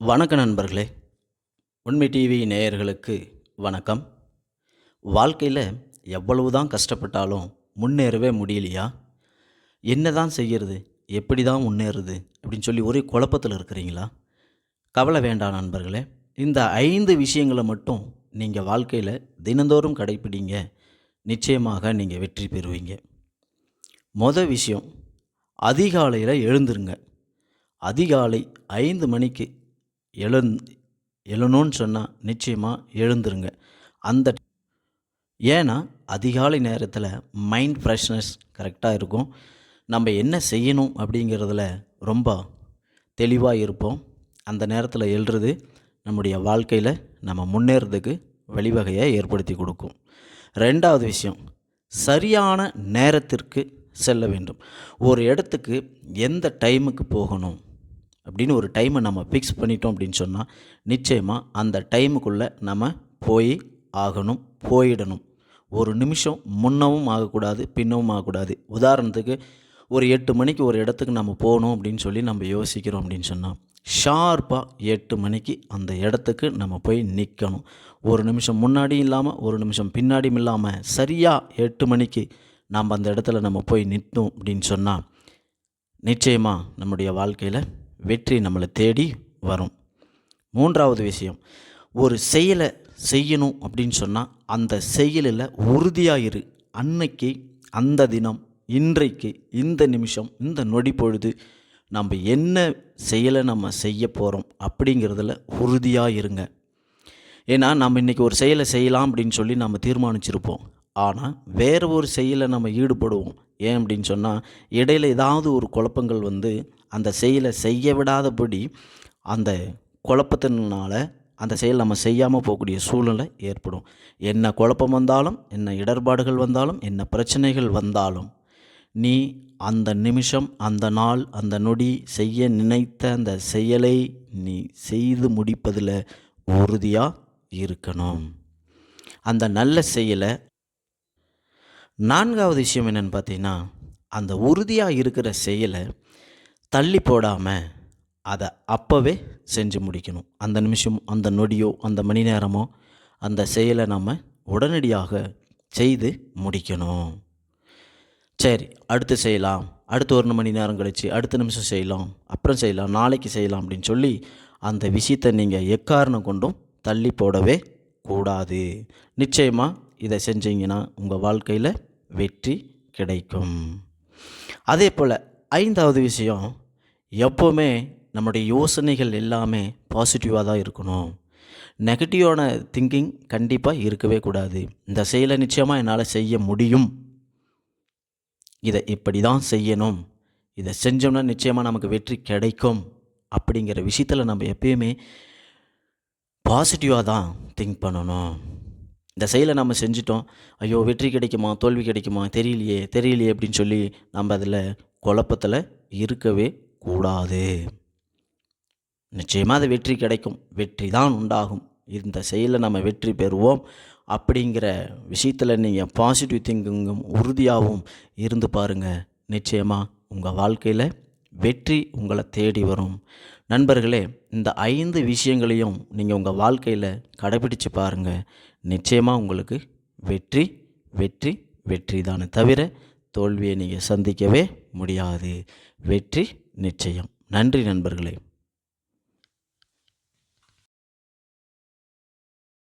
வணக்க நண்பர்களே உண்மை டிவி நேயர்களுக்கு வணக்கம். வாழ்க்கையில் எவ்வளவு தான் கஷ்டப்பட்டாலும் முன்னேறவே முடியலையா? என்ன தான் செய்கிறது எப்படி தான் முன்னேறுது அப்படின்னு சொல்லி ஒரே குழப்பத்தில் இருக்கிறீங்களா? கவலை வேண்டாம் நண்பர்களே இந்த ஐந்து விஷயங்களை மட்டும் நீங்கள் வாழ்க்கையில் தினந்தோறும் கடைப்பிடிங்க. நிச்சயமாக நீங்கள் வெற்றி பெறுவீங்க. மொதல் விஷயம் அதிகாலையில் எழுந்துருங்க. அதிகாலை ஐந்து மணிக்கு எழுந் எழணும்னு சொன்னால் நிச்சயமாக எழுந்துருங்க. அந்த ஏன்னா அதிகாலை நேரத்தில் மைண்ட் ஃப்ரெஷ்னஸ் கரெக்டாக இருக்கும். நம்ம என்ன செய்யணும் அப்படிங்கிறதுல ரொம்ப தெளிவாக இருப்போம். அந்த நேரத்தில் எழுறது நம்முடைய வாழ்க்கையில் நம்ம முன்னேறதுக்கு வழிவகையை ஏற்படுத்தி கொடுக்கும். ரெண்டாவது விஷயம் சரியான நேரத்திற்கு செல்ல வேண்டும். ஒரு இடத்துக்கு எந்த டைமுக்கு போகணும்? அப்படின்னு ஒரு டைமை நம்ம ஃபிக்ஸ் பண்ணிட்டோம் அப்படின்னு சொன்னால் நிச்சயமாக அந்த டைமுக்குள்ளே நம்ம போய் ஆகணும் போயிடணும். ஒரு நிமிஷம் முன்னவும் ஆகக்கூடாது பின்னவும் ஆகக்கூடாது. உதாரணத்துக்கு ஒரு எட்டு மணிக்கு ஒரு இடத்துக்கு நம்ம போகணும் அப்படின்னு சொல்லி நம்ம யோசிக்கிறோம் அப்படின்னு சொன்னால் ஷார்ப்பாக எட்டு மணிக்கு அந்த இடத்துக்கு நம்ம போய் நிற்கணும் ஒரு நிமிஷம் முன்னாடியும் இல்லாமல் ஒரு நிமிஷம் பின்னாடியும் இல்லாமல் சரியாக எட்டு மணிக்கு நாம் அந்த இடத்துல நம்ம போய் நிற்கணும் அப்படின்னு சொன்னால் நிச்சயமாக நம்முடைய வாழ்க்கையில் வெற்றி நம்மளை தேடி வரும். மூன்றாவது விஷயம் ஒரு செயலை செய்யணும் அப்படின்னு சொன்னால் அந்த செயலில் உறுதியாக இரு. அன்னைக்கு அந்த தினம் இன்றைக்கு இந்த நிமிஷம் இந்த நொடி பொழுது நம்ம என்ன செயலை நம்ம செய்ய போகிறோம் அப்படிங்கிறதுல உறுதியாக இருங்க. ஏன்னா நம்ம இன்றைக்கி ஒரு செயலை செய்யலாம் அப்படின்னு சொல்லி நம்ம தீர்மானிச்சிருப்போம். ஆனால் வேறு ஒரு செயலை நம்ம ஈடுபடுவோம். ஏன் அப்படின்னு சொன்னால் இடையில் ஏதாவது ஒரு குழப்பங்கள் வந்து அந்த செயலை செய்ய விடாதபடி அந்த குழப்பத்தினால அந்த செயல் நம்ம செய்யாமல் போகக்கூடிய சூழ்நிலை ஏற்படும். என்ன குழப்பம் வந்தாலும் என்ன இடர்பாடுகள் வந்தாலும் என்ன பிரச்சனைகள் வந்தாலும் நீ அந்த நிமிஷம் அந்த நாள் அந்த நொடி செய்ய நினைத்த அந்த செயலை நீ செய்து முடிப்பதில் உறுதியாக இருக்கணும். அந்த நல்ல செயலை நான்காவது விஷயம் என்னென்னு பார்த்தீங்கன்னா அந்த உறுதியாக இருக்கிற செயலை தள்ளி போடாமல் அதை அப்போவே செஞ்சு முடிக்கணும். அந்த நிமிஷம் அந்த நொடியோ அந்த மணி நேரமோ அந்த செயலை நம்ம உடனடியாக செய்து முடிக்கணும். சரி அடுத்து செய்யலாம். அடுத்து ஒரு மணி நேரம் கழித்து அடுத்த நிமிஷம் செய்யலாம். அப்புறம் செய்யலாம். நாளைக்கு செய்யலாம் அப்படின்னு சொல்லி அந்த விஷயத்தை நீங்கள் எக்காரணம் கொண்டும் தள்ளி போடவே கூடாது. நிச்சயமாக இதை செஞ்சீங்கன்னா உங்கள் வாழ்க்கையில் வெற்றி கிடைக்கும். அதே போல் ஐந்தாவது விஷயம் எப்போவுமே நம்முடைய யோசனைகள் எல்லாமே பாசிட்டிவாக தான் இருக்கணும். நெகட்டிவான திங்கிங் கண்டிப்பாக இருக்கவே கூடாது. இந்த செயலை நிச்சயமாக என்னால் செய்ய முடியும். இதை இப்படி தான் செய்யணும். இதை செஞ்சோம்னா நிச்சயமாக நமக்கு வெற்றி கிடைக்கும். அப்படிங்கிற விஷயத்தில் நம்ம எப்பயுமே பாசிட்டிவாக தான் திங்க் பண்ணணும். இந்த செயலை நம்ம செஞ்சிட்டோம். ஐயோ வெற்றி கிடைக்குமா தோல்வி கிடைக்குமா தெரியலையே தெரியலையே அப்படின்னு சொல்லி நம்ம அதில் குழப்பத்தில் இருக்கவே கூடாது. நிச்சயமாக அது வெற்றி கிடைக்கும். வெற்றி தான் உண்டாகும். இந்த செயலில் நம்ம வெற்றி பெறுவோம் அப்படிங்கிற விஷயத்தில் நீங்கள் பாசிட்டிவ் திங்கிங்கும் உறுதியாகவும் இருந்து பாருங்கள் நிச்சயமாக உங்கள் வாழ்க்கையில் வெற்றி உங்களை தேடி வரும். நண்பர்களே இந்த ஐந்து விஷயங்களையும் நீங்கள் உங்கள் வாழ்க்கையில் கடைபிடிச்சு பாருங்கள் நிச்சயமாக உங்களுக்கு வெற்றி வெற்றி வெற்றி தானே தவிர தோல்வியை நீங்கள் சந்திக்கவே முடியாது. வெற்றி நிச்சயம். நன்றி நண்பர்களே.